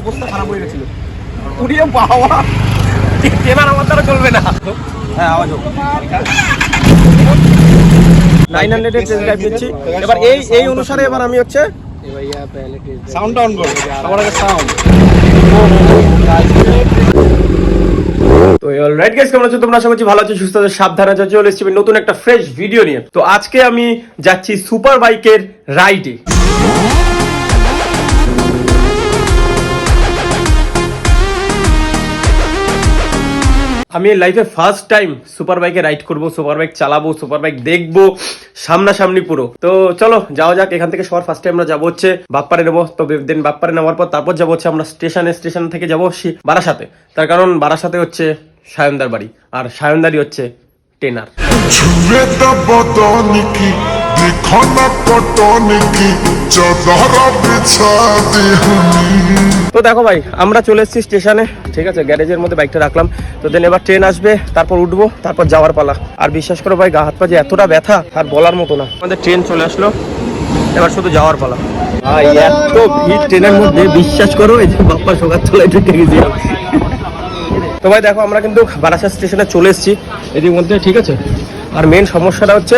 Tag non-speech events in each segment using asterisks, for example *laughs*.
অবস্থা খারাপ হয়ে গেছিল। উড়িয়ে বাবা। ট্রেনার আমার দ্বারা চলবে না। হ্যাঁ আওয়াজ হোক। নাইন হান্ড্রেডের টেস্ট ড্রাইভ দিচ্ছি। এবার এই এই অনুসারে এবার আমি হচ্ছে সাউন্ড ডাউন করো। সবার আগে সাউন্ড তো অলরাইট গাইস কেমন আছো তোমরা? আশা করছি ভালো আছো সুস্থ আছো সাবধানে আছো। চলে এসেছি নতুন একটা ফ্রেশ ভিডিও নিয়ে। তো আজকে আমি যাচ্ছি সুপার বাইকের রাইডে আমি লাইফে ফার্স্ট টাইম সুপার বাইকে রাইড করব সুপার বাইক চালাবো সুপার বাইক দেখব, সামনাসামনি পুরো। তো চলো, যাওয়া যাক, এখান থেকে সবার ফার্স্ট টাইম আমরা যাব হচ্ছে বাপ্পারে নেব। তো দেন বাপ্পারে নেওয়ার পর তারপর যাব হচ্ছে আমরা স্টেশনে স্টেশন থেকে যাব বারাসাতে। তার কারণ বারাসাতে হচ্ছে সায়নদার বাড়ি, আর সায়নদারই হচ্ছে টেনার দেখো না তো দেখো ভাই আমরা চলে এসেছি স্টেশনে। ঠিক আছে গ্যারেজের মধ্যে বাইকটা রাখলাম। তো দেন এবার ট্রেন আসবে তারপর উঠবো তারপর যাওয়ার পালা। আর বিশ্বাস করো ভাই গা হাত পা যে এতটা ব্যথা আর বলার মতো না। আমাদের ট্রেন চলে আসলো এবার শুধু যাওয়ার পালা। ভাই এত ভিড় ট্রেনের মধ্যে বিশ্বাস করো এই যে বাপ্পা সকাল তলায় ঢুকে গেছি। তো ভাই দেখো আমরা কিন্তু বারাসাত স্টেশনে চলে এসেছি। এদিক মধ্যে ঠিক আছে? আর মেন সমস্যাটা হচ্ছে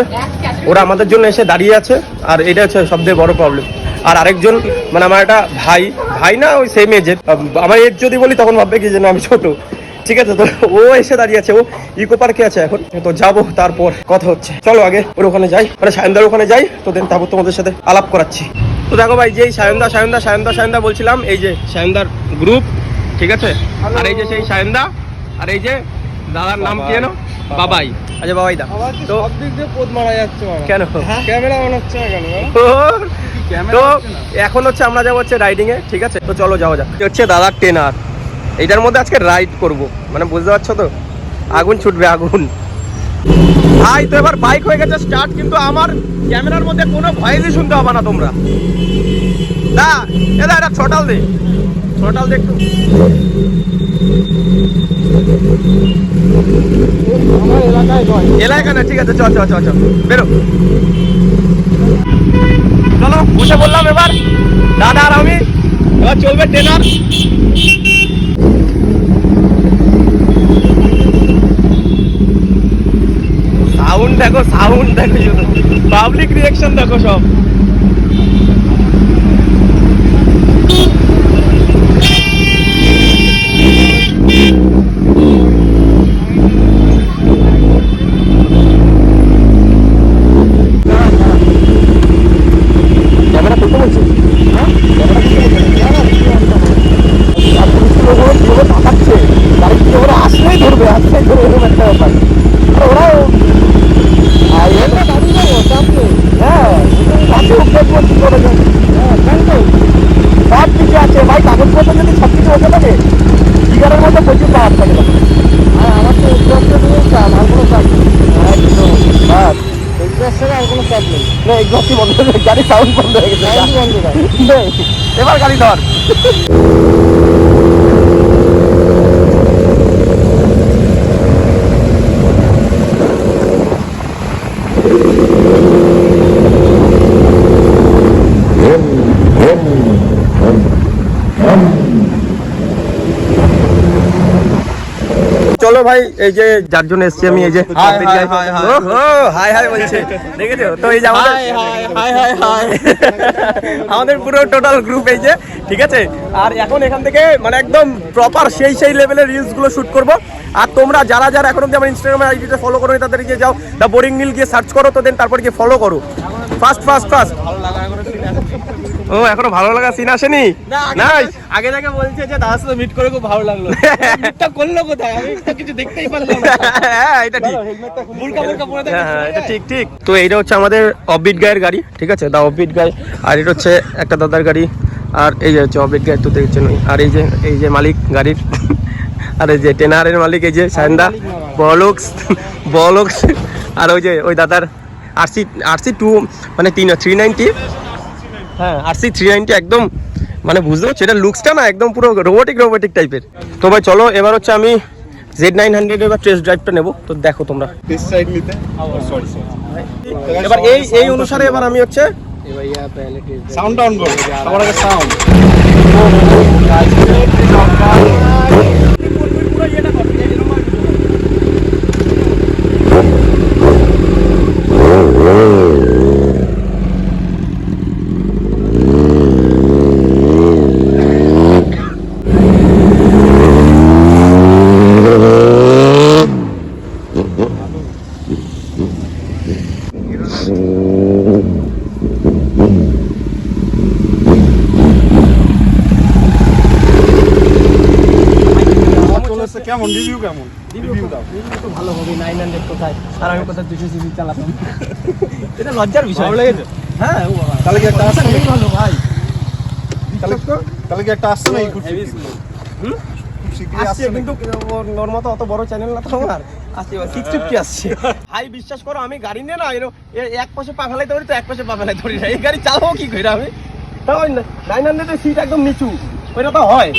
ওরা আমাদের জন্য এসে দাঁড়িয়ে আছে আর এটা হচ্ছে সবথেকে বড় প্রবলেম আর আরেকজন মানে আমার একটা ভাই ভাই না ওই সেম এজের আমার এজ যদি বলি তখন ভাববে কি যে না আমি ছোট। ঠিক আছে তো ও এসে দাঁড়িয়ে আছে ও ইকো পার্কে আছে এখন। তো যাব তারপর কথা হচ্ছে। চলো আগে ওর ওখানে যাই। মানে সায়নদার ওখানে যাই তো দেন তারপর তোমাদের সাথে আলাপ করাচ্ছি। তো দেখো ভাই যেই সায়নদা সায়নদা সায়নদা সায়নদা বলছিলাম এই যে সায়নদার গ্রুপ ঠিক আছে? আর এই যে সেই সায়নদা আর এই যে দাদার নাম কি জানো বাবাই। আচ্ছা বাবাই দা। তো সব দিক দিয়ে পোদ মারা যাচ্ছে কেন? ক্যামেরা অন হচ্ছে না কেন? তো এখন হচ্ছে আমরা যাব হচ্ছে রাইডিং এ ঠিক আছে? তো চলো যাওয়া যাক। হচ্ছে দাদার টেনার এইটার মধ্যে আজকে রাইড করব। মানে বুঝতে পারছ তো? আগুন ছুটবে আগুন। ভাই তো এবার বাইক হয়ে গেছে স্টার্ট কিন্তু আমার ক্যামেরার মধ্যে কোনো ভয়েসই শুনতে হবে না তোমরা। দা এদা এটা ছটাল দে। ছটাল দে একটু। আমার এলাকায় না ঠিক আছে চ চ চ বেরো। বসে বললাম এবার। দাদা আর আমি, এবার চলবে ট্রেনার। সাউন্ড দেখো সাউন্ড দেখো পাবলিক রিয়াকশন দেখো সব ক্যামেরা করতে বলছে হ্যাঁ ক্যামেরা করতে বলছে আর পুলিশের লোকগুলো কীভাবে তাকাচ্ছে গাড়ি থেকে ওরা আসলেই ধরবে আসলেই ধরবে এরকম একটা ব্যাপার ওরাও আর দাঁড়িয়ে যাব চাপলে হ্যাঁ কাছে উঠবে কি করে হ্যাঁ তো সব কিছু আছে ভাই কাগজপত্র যদি সব কিছু ওকে থাকে বিঘারের মধ্যে প্রচুর পাওয়ার থাকে আর আমার তো এক্সপ্রেসটা দিয়ে চাপ আর কোনো চাপ নেই কোনো নেই হয়ে গাড়ি সাউন্ড বন্ধ হয়ে গেছে এবার গাড়ি ধর। চলো ভাই এই যে যার জন্য এসছি আমি এই যে হাই, হাই, হাই, হাই। ওহো, হাই হাই বলছে। দেখেছ? তো এই যে আমাদের হাই হাই হাই *laughs* আমাদের পুরো টোটাল গ্রুপ এই যে ঠিক আছে? আর এখন এখান থেকে মানে একদম প্রপার সেই সেই লেভেলের রিলসগুলো শুট করব। আর তোমরা যারা যারা এখন অব্দি আমার ইনস্টাগ্রামে আইডিতে ফলো করো তাদের গিয়ে যাও। দ্য বোরিং নীল গিয়ে সার্চ করো তো দেন তারপর গিয়ে ফলো করো। ফার্স্ট ফার্স্ট ফার্স্ট ও এখনও ভালো লাগা সিন আসেনি? নাই আগে থেকে বলছে যে দাদার সাথে মিট করে খুব ভালো লাগল। *laughs* মিটটা করল কোথায়? আমি কিছু দেখতেই পারলাম না। হ্যাঁ এটা ঠিক। বুলকা বুলকা পরে হ্যাঁ হ্যাঁ, এটা ঠিক ঠিক। তো এইটা হচ্ছে আমাদের অফবিট গায়ের গাড়ি ঠিক আছে? দা অফবিট গায়ে। আর এটা হচ্ছে একটা দাদার গাড়ি। আর এই যে হচ্ছে অফবিট গায়ে তো দেখছেন আর এই যে এই যে মালিক গাড়ির। *laughs* আর এই যে টেনারের মালিক এই যে সায়ন্দা। বলক্স বলক্স আর ওই যে ওই দাদার আরসি আরসি টু মানে তিন থ্রি নাইনটি হ্যাঁ আরসি থ্রি নাইনটি একদম মানে বুঝতে পারছ এটা লুকসটা না একদম পুরো রোবোটিক রোবোটিক টাইপের তো ভাই চলো এবার হচ্ছে আমি জেড নাইন হান্ড্রেড এবার টেস্ট ড্রাইভটা নেব। তো দেখো তোমরা। সরি এবার এই এই অনুসারে এবার আমি হচ্ছে সাউন্ড ডাউন করো সবার সাউন্ড চলে কেমন? রিভিউ কেমন? রিভিউ দাও। ভালো হবে নাইন হান্ড্রেড কোথায়? আর আমি কোথায় দুশো সিসি চালাতাম? *laughs* এটা লজ্জার বিষয়। ভালো লেগেছে? হ্যাঁ তাহলে কি একটা আসছে নাকি? ভালো ভাই। তাহলে তাহলে কি একটা আসছে না এই খুব হুম? আসছে আসছে কিন্তু ওর ওর মতো অত বড় চ্যানেল না তো আমার। আসছে সিক্স ফিফটি আসছে। ভাই বিশ্বাস করো আমি গাড়ি নিয়ে না এরো এক পাশে পা ফেলাইতে পারি তো এক পাশে পা ফেলাইতে পারি না। এই গাড়ি চালাবো কি করে আমি? তাও নাইন হান্ড্রেডের সিট একদম নিচু। ওইটা তো হয়।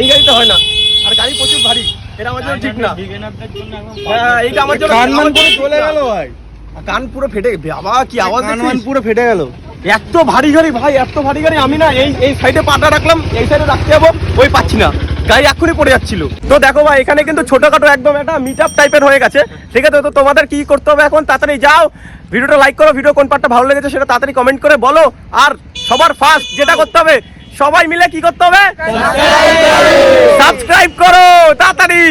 এই গাড়িতে হয় না। আর গাড়ি প্রচুর ভারী। এটা আমার জন্য ঠিক না। হ্যাঁ এইটা আমার জন্য কান মান আমার চলে গেল ভাই। কান পুরো ফেটে বাবা কি আওয়াজ কান মান পুরো ফেটে গেল। এত ভারী গাড়ি ভাই এত ভারী গাড়ি। আমি না এই এই সাইডে পাটা রাখলাম এই সাইডে রাখতে যাব ওই পাচ্ছি না। গাড়ি এক্ষুনি পড়ে যাচ্ছিল। তো দেখো ভাই এখানে কিন্তু ছোটখাটো একদম একটা মিট আপ টাইপের হয়ে গেছে। ঠিক আছে তো তোমাদের কি করতে হবে এখন? তাড়াতাড়ি যাও। ভিডিওটা লাইক করো ভিডিও কোন পার্টটা ভালো লেগেছে সেটা তাড়াতাড়ি কমেন্ট করে বলো। আর সবার ফার্স্ট যেটা করতে হবে সবাই মিলে কি করতে হবে? সাবস্ক্রাইব করো তাড়াতাড়ি।